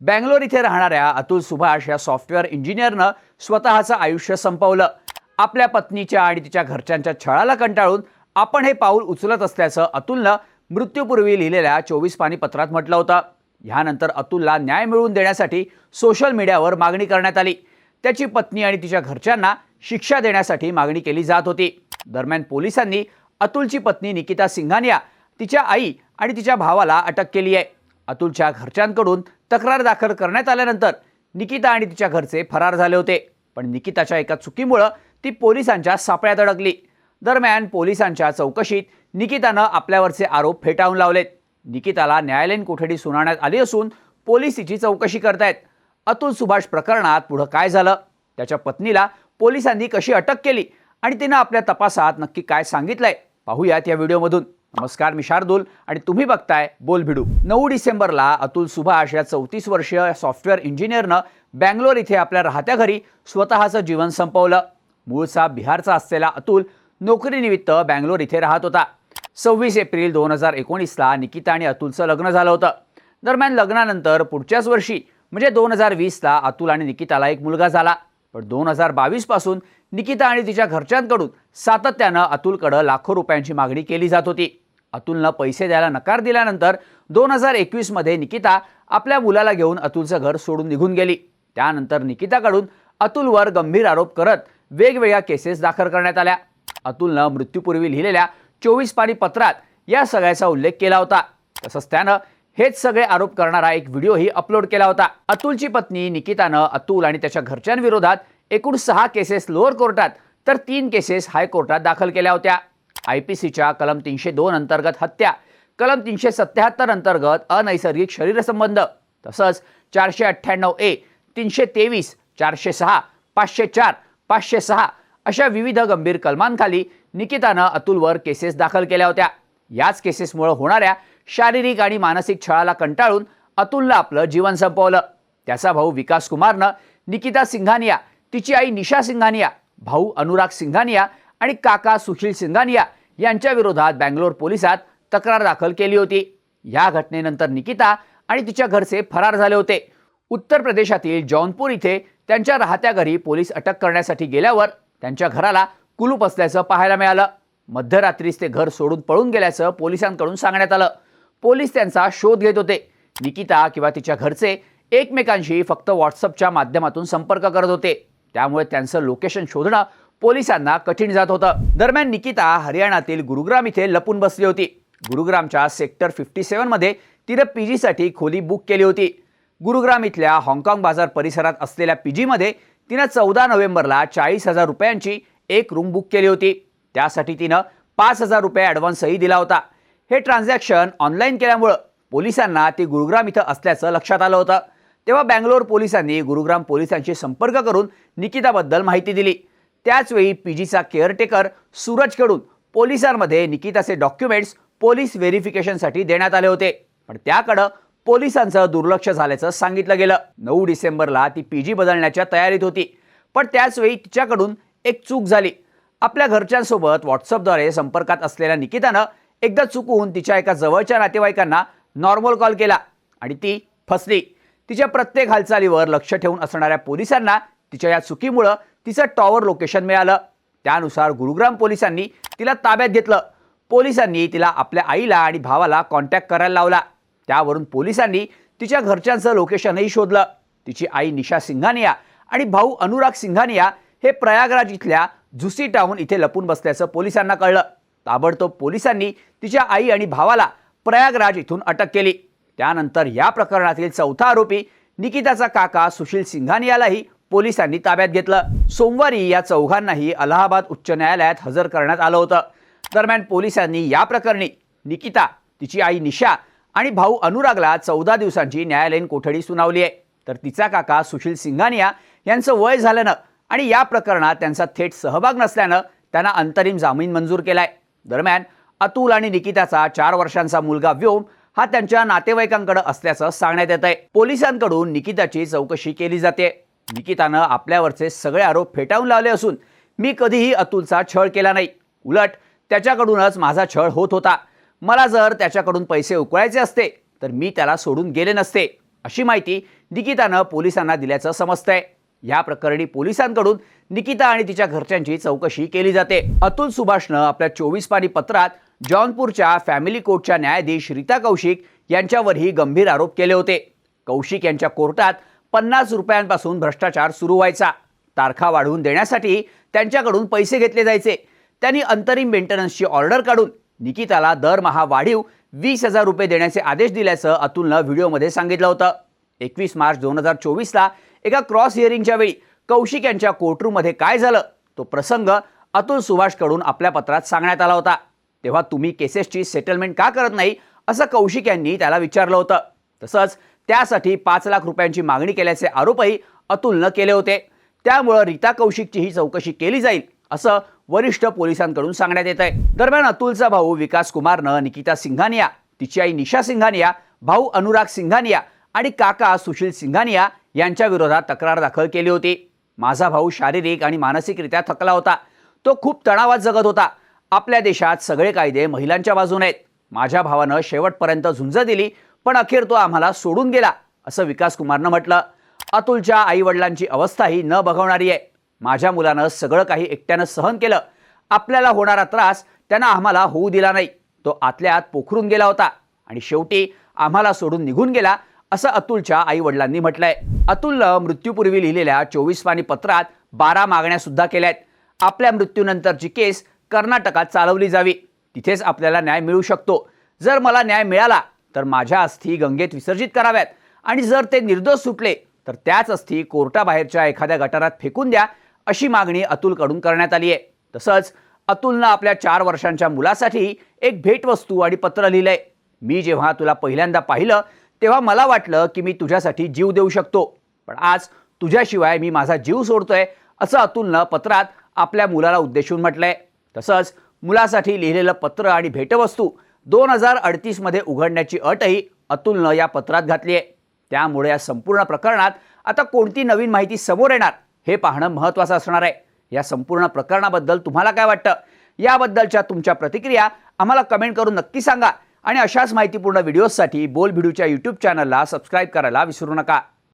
बँगलोर इथे राहणाऱ्या अतुल सुभाष या सॉफ्टवेअर इंजिनियरनं स्वतःचं आयुष्य संपवलं. आपल्या पत्नीच्या आणि तिच्या घरच्यांच्या छळाला कंटाळून आपण हे पाऊल उचलत असल्याचं अतुलनं मृत्यूपूर्वी लिहिलेल्या चोवीस पानी पत्रात म्हटलं होतं. ह्यानंतर अतुलला न्याय मिळवून देण्यासाठी सोशल मीडियावर मागणी करण्यात आली. त्याची पत्नी आणि तिच्या घरच्यांना शिक्षा देण्यासाठी मागणी केली जात होती. दरम्यान पोलिसांनी अतुलची पत्नी निकिता सिंघानिया तिच्या आई आणि तिच्या भावाला अटक केली आहे. अतुलच्या घरच्यांकडून तक्रार दाखल करण्यात आल्यानंतर निकिता आणि तिच्या घरचे फरार झाले होते. पण निकिताच्या एका चुकीमुळं ती पोलिसांच्या सापळ्यात अडकली. दरम्यान पोलिसांच्या चौकशीत निकितानं आपल्यावरचे आरोप फेटाळून लावलेत. निकिताला न्यायालयीन कोठडी सुनावण्यात आली असून पोलीस तिची चौकशी करतायत. अतुल सुभाष प्रकरणात पुढं काय झालं? त्याच्या पत्नीला पोलिसांनी कशी अटक केली? आणि तिनं आपल्या तपासात नक्की काय सांगितलंय? पाहूयात या व्हिडिओमधून. नमस्कार मी शार्दूल आणि तुम्ही बघताय बोल भिडू. नऊ डिसेंबरला अतुल सुभाष या चौतीस वर्षीय सॉफ्टवेअर इंजिनियरनं बँगलोर इथे आपल्या राहत्या घरी स्वतःचं जीवन संपवलं. मूळचा बिहारचा असलेला अतुल नोकरीनिमित्त बँगलोर इथे राहत होता. सव्वीस एप्रिल दोन हजार एकोणीसला निकिता आणि अतुलचं लग्न झालं होतं. दरम्यान लग्नानंतर पुढच्याच वर्षी म्हणजे दोन हजार वीसला अतुल आणि निकिताला एक मुलगा झाला. पण दोन हजार बावीसपासून निकिता आणि तिच्या घरच्यांकडून सातत्यानं अतुलकडं लाखो रुपयांची मागणी केली जात होती. अतुलनं पैसे द्यायला नकार दिल्यानंतर दोन हजार एकवीसमध्ये निकिता आपल्या मुलाला घेऊन अतुलचं घर सोडून निघून गेली. त्यानंतर निकिताकडून अतुलवर गंभीर आरोप करत वेगवेगळ्या केसेस दाखल करण्यात आल्या. अतुलनं मृत्यूपूर्वी लिहिलेल्या चोवीस पाणी पत्रात या सगळ्याचा उल्लेख केला होता. तसंच त्यानं हेच सगळे आरोप करणारा एक व्हिडिओही अपलोड केला होता. अतुलची पत्नी निकितानं अतुल आणि त्याच्या घरच्यांविरोधात एकूण सहा केसेस लोअर कोर्टात तर तीन केसेस हायकोर्टात दाखल केल्या होत्या. आय पी सीच्या कलम तीनशे दोन अंतर्गत हत्या कलम तीनशे सत्याहत्तर अंतर्गत अनैसर्गिक शरीरसंबंध तसंच चारशे अठ्ठ्याण्णव ए तीनशे तेवीस चारशे सहा पाचशे चार पाचशे सहा अशा विविध गंभीर कलमांखाली निकितानं अतुलवर केसेस दाखल केल्या होत्या. याच केसेसमुळे होणाऱ्या शारीरिक आणि मानसिक छळाला कंटाळून अतुलनं आपलं जीवन संपवलं. त्याचा भाऊ विकास कुमारनं निकिता सिंघानिया तिची आई निशा सिंघानिया भाऊ अनुराग सिंघानिया आणि काका सुशील सिंघानिया यांच्या विरोधात बँगलोर पोलिसात तक्रार दाखल केली होती. या घटनेनंतर निकिता आणि तिच्या घरचे फरार झाले होते. उत्तर प्रदेशातील जौनपूर इथे त्यांच्या राहत्या घरी पोलीस अटक करण्यासाठी गेल्यावर त्यांच्या घराला कुलूप असल्याचं पाहायला मिळालं. मध्यरात्रीच ते घर सोडून पळून गेल्याचं पोलिसांकडून सांगण्यात आलं. पोलीस त्यांचा शोध घेत होते. निकिता किंवा तिच्या घरचे एकमेकांशी फक्त व्हॉट्सअपच्या माध्यमातून संपर्क करत होते. त्यामुळे त्यांचं लोकेशन शोधणं पोलिसांना कठीण जात होतं. दरम्यान निकिता हरियाणातील गुरुग्राम इथे लपून बसली होती. गुरुग्रामच्या सेक्टर फिफ्टी सेवनमध्ये तिनं पी जीसाठी खोली बुक केली होती. गुरुग्राम इथल्या हाँगकाँग बाजार परिसरात असलेल्या पी जीमध्ये तिनं चौदा नोव्हेंबरला चाळीस हजार रुपयांची एक रूम बुक केली होती. त्यासाठी तिनं पाच हजार रुपये ॲडव्हान्सही दिला होता. हे ट्रान्झॅक्शन ऑनलाईन केल्यामुळं पोलिसांना ती गुरुग्राम इथं असल्याचं लक्षात आलं होतं. तेव्हा बँगलोर पोलिसांनी गुरुग्राम पोलिसांशी संपर्क करून निकिताबद्दल माहिती दिली. त्याचवेळी पी जीचा केअरटेकर सूरजकडून पोलिसांमध्ये निकिताचे डॉक्युमेंट्स पोलीस व्हेरिफिकेशनसाठी देण्यात आले होते. पण त्याकडं पोलिसांचं दुर्लक्ष झाल्याचं सांगितलं गेलं. नऊ डिसेंबरला ती पी जी बदलण्याच्या तयारीत होती. पण त्याचवेळी तिच्याकडून एक चूक झाली. आपल्या घरच्यांसोबत व्हॉट्सअपद्वारे संपर्कात असलेल्या निकितानं एकदा चुकून तिच्या एका जवळच्या नातेवाईकांना नॉर्मल कॉल केला आणि ती फसली. तिच्या प्रत्येक हालचालीवर लक्ष ठेवून असणाऱ्या पोलिसांना तिच्या या चुकीमुळं तिचं टॉवर लोकेशन मिळालं. त्यानुसार गुरुग्राम पोलिसांनी तिला ताब्यात घेतलं. पोलिसांनी तिला आपल्या आईला आणि भावाला कॉन्टॅक्ट करायला लावला. त्यावरून पोलिसांनी तिच्या घरच्यांचं लोकेशनही शोधलं. तिची आई निशा सिंघानिया आणि भाऊ अनुराग सिंघानिया हे प्रयागराज इथल्या झुसी टाऊन इथे लपून बसल्याचं पोलिसांना कळलं. ताबडतोब पोलिसांनी तिच्या आई आणि भावाला प्रयागराज इथून अटक केली. त्यानंतर या प्रकरणातील चौथा आरोपी निकिताचा काका सुशील सिंघानियालाही पोलिसांनी ताब्यात घेतलं. सोमवारी या चौघांनाही अलाहाबाद उच्च न्यायालयात हजर करण्यात आलं होतं. दरम्यान पोलिसांनी या प्रकरणी निकिता तिची आई निशा आणि भाऊ अनुरागला चौदा दिवसांची न्यायालयीन कोठडी सुनावली आहे. तर तिचा काका सुशील सिंघानिया यांचं वय झाल्यानं आणि या प्रकरणात त्यांचा थेट सहभाग नसल्यानं त्यांना अंतरिम जामीन मंजूर केलाय. दरम्यान अतुल आणि निकिताचा चार वर्षांचा मुलगा व्योम हा त्यांच्या नातेवाईकांकडे असल्याचं सांगण्यात येत आहे पोलिसांकडून निकिताची चौकशी केली जाते. निकितानं आपल्यावरचे सगळे आरोप फेटाळून लावले असून मी कधीही अतुलचा छळ केला नाही. उलट त्याच्याकडूनच माझा छळ होत होता. मला जर त्याच्याकडून पैसे उकळायचे असते तर मी त्याला सोडून गेले नसते अशी माहिती निकितानं पोलिसांना दिल्याचं समजतंय. या प्रकरणी पोलिसांकडून निकिता आणि तिच्या घरच्यांची चौकशी केली जाते. अतुल सुभाषनं आपल्या चोवीस पानी पत्रात जॉनपूरच्या फॅमिली कोर्टच्या न्यायाधीश रीता कौशिक यांच्यावरही गंभीर आरोप केले होते. कौशिक यांच्या कोर्टात पन्नास रुपयांपासून भ्रष्टाचार सुरू व्हायचा. तारखा वाढवून देण्यासाठी त्यांच्याकडून पैसे घेतले जायचे. त्यांनी अंतरिम मेंटेनन्सची ऑर्डर काढून निकिताला दरमहा वाढीव वीस हजार रुपये देण्याचे आदेश दिल्याचं अतुलनं व्हिडिओमध्ये सांगितलं होतं. एकवीस मार्च दोन हजार चोवीसला एका क्रॉस हिअरिंगच्या वेळी कौशिक यांच्या कोर्टरूममध्ये काय झालं? तो प्रसंग अतुल सुभाषकडून आपल्या पत्रात सांगण्यात आला होता. तेव्हा तुम्ही केसेसची सेटलमेंट का करत नाही? असं कौशिक यांनी त्याला विचारलं होतं. तसंच त्यासाठी पाच लाख रुपयांची मागणी केल्याचे आरोपही अतुलनं केले होते. त्यामुळं रीता कौशिकची ही चौकशी केली जाईल असं वरिष्ठ पोलिसांकडून सांगण्यात येत आहे दरम्यान अतुलचा भाऊ विकास कुमारनं निकिता सिंघानिया तिची आई निशा सिंघानिया भाऊ अनुराग सिंघानिया आणि काका सुशील सिंघानिया यांच्या विरोधात तक्रार दाखल केली होती. माझा भाऊ शारीरिक आणि मानसिकरित्या थकला होता. तो खूप तणावात जगत होता. आपल्या देशात सगळे कायदे महिलांच्या बाजूने आहेत. माझ्या भावानं शेवटपर्यंत झुंज दिली पण अखेर तो आम्हाला सोडून गेला असं विकास कुमारनं म्हटलं. अतुलच्या आई वडिलांची अवस्थाही न बघवणारी आहे. माझ्या मुलानं सगळं काही एकट्यानं सहन केलं. आपल्याला होणारा त्रास त्यानं आम्हाला होऊ दिला नाही. तो आतल्या आत पोखरून गेला होता आणि शेवटी आम्हाला सोडून निघून गेला असं अतुलच्या आई वडिलांनी म्हटलंय. अतुलनं मृत्यूपूर्वी लिहिलेल्या चोवीस पानी पत्रात बारा मागण्या सुद्धा केल्या आहेत. आपल्या मृत्यूनंतरची केस कर्नाटकात चालवली जावी. तिथेच आपल्याला न्याय मिळू शकतो. जर मला न्याय मिळाला तर माझ्या अस्थी गंगेत विसर्जित कराव्यात. आणि जर ते निर्दोष सुटले तर त्याच अस्थी कोर्टाबाहेरच्या एखाद्या गटारात फेकून द्या अशी मागणी अतुलकडून करण्यात आली आहे. तसंच अतुलनं आपल्या चार वर्षांच्या मुलासाठी एक भेटवस्तू आणि पत्र लिहिलंय. मी जेव्हा तुला पहिल्यांदा पाहिलं तेव्हा मला वाटलं की मी तुझ्यासाठी जीव देऊ शकतो. पण आज तुझ्याशिवाय मी माझा जीव सोडतोय असं अतुलनं पत्रात आपल्या मुलाला उद्देशून म्हटलंय. तसंच मुलासाठी लिहिलेलं पत्र आणि भेटवस्तू दोन हजार अडतीसमध्ये उघडण्याची अटही अतुलनं या पत्रात घातली आहे. त्यामुळे या संपूर्ण प्रकरणात आता कोणती नवीन माहिती समोर येणार हे पाहणं महत्त्वाचं असणार आहे. या संपूर्ण प्रकरणाबद्दल तुम्हाला काय वाटतं? याबद्दलच्या तुमच्या प्रतिक्रिया आम्हाला कमेंट करून नक्की सांगा. आणि अशाच माहितीपूर्ण व्हिडिओजसाठी बोल भिडूच्या यूट्यूब चॅनलला सबस्क्राईब करायला विसरू नका.